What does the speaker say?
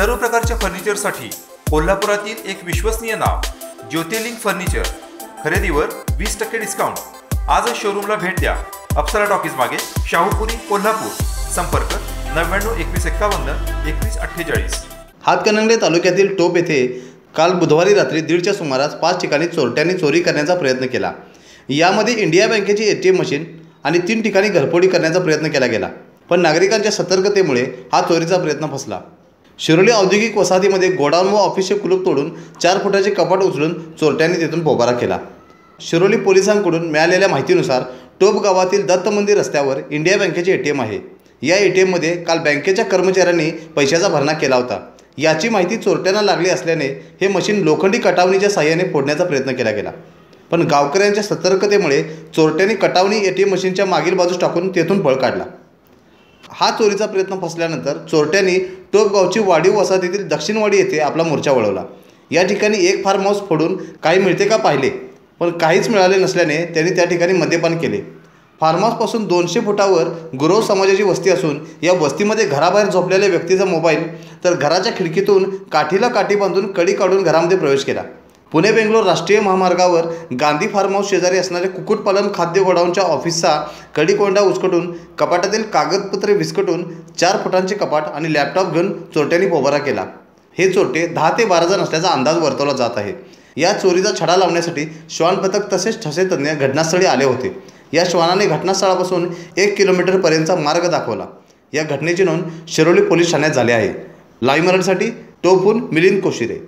सर्व प्रकारच्या फर्निचरसाठी कोल्हापुरातील एक विश्वसनीय नाव ज्योतिर्लिंग फर्निचर. खरेदीवर वीस टक्के डिस्काउंट आजच शोरूमला भेट द्या. अप्सरा टॉकीज मागे शाहूपुरी कोल्हापूर. संपर्क नव्याण्णव एकवीस एक्कावन्न एकवीस अठ्ठेचाळीस. हातकणंगले तालुक्यातील टोप येथे काल बुधवारी रात्री दीडच्या सुमारास पाच ठिकाणी चोरट्यांनी चोरी करण्याचा प्रयत्न केला. यामध्ये इंडिया बँकेची ए टी एम मशीन आणि तीन ठिकाणी घरफोडी करण्याचा प्रयत्न केला गेला. पण नागरिकांच्या सतर्कतेमुळे हा चोरीचा प्रयत्न फसला. शिरोली औद्योगिक वसाहतीमध्ये गोडाऊन व ऑफिसचे कुलूप तोडून चार फुटाचे कपाट उचलून चोरट्यांनी तिथून पोबारा केला. शिरोली पोलिसांकडून मिळालेल्या माहितीनुसार टोप गावातील दत्त मंदिर रस्त्यावर इंडिया बँकेचे ए टी एम आहे. या ए टी एममध्ये काल बँकेच्या कर्मचाऱ्यांनी पैशाचा भरणा केला होता. याची माहिती चोरट्यांना लागली असल्याने हे मशीन लोखंडी कटावणीच्या साह्याने फोडण्याचा प्रयत्न केला गेला. पण गावकऱ्यांच्या सतर्कतेमुळे चोरट्यांनी कटावणी ए टी एम मशीनच्या मागील बाजूस टाकून तेथून पळ काढला. हा चोरीचा प्रयत्न फसल्यानंतर चोरट्यांनी टोपगावची वाडीव वसाहतीतील दक्षिणवाडी येथे आपला मोर्चा वळवला. या ठिकाणी एक फार्म हाऊस फोडून काही मिळते का पाहिले? पण काहीच मिळाले नसल्याने त्यांनी त्या ठिकाणी मद्यपान केले. फार्म हाऊसपासून दोनशे फुटावर गुरव समाजाची वस्ती असून या वस्तीमध्ये घराबाहेर झोपलेल्या व्यक्तीचा मोबाईल तर घराच्या खिडकीतून काठीला काठी बांधून कडी काढून घरामध्ये प्रवेश केला. पुणे बेंगलोर राष्ट्रीय महामार्गावर गांधी फार्म हाऊस शेजारी असणाऱ्या कुक्कुटपालन खाद्य गोडाऊनच्या ऑफिसचा कडीकोंडा उचकटून कपाटातील कागदपत्रे विस्कटून चार फुटांचे कपाट आणि लॅपटॉप घेऊन चोरट्यांनी पोबारा केला. हे चोरटे दहा ते बारा जण असल्याचा अंदाज वर्तवला जात आहे. या चोरीचा छडा लावण्यासाठी श्वान पथक तसेच ठसे तज्ज्ञ घटनास्थळी आले होते. या श्वानाने घटनास्थळापासून एक किलोमीटरपर्यंतचा मार्ग दाखवला. या घटनेची नोंद शिरोली पोलीस ठाण्यात झाली आहे. लाईव्ह मराठीसाठी टोपून मिलिंद कोशिरे.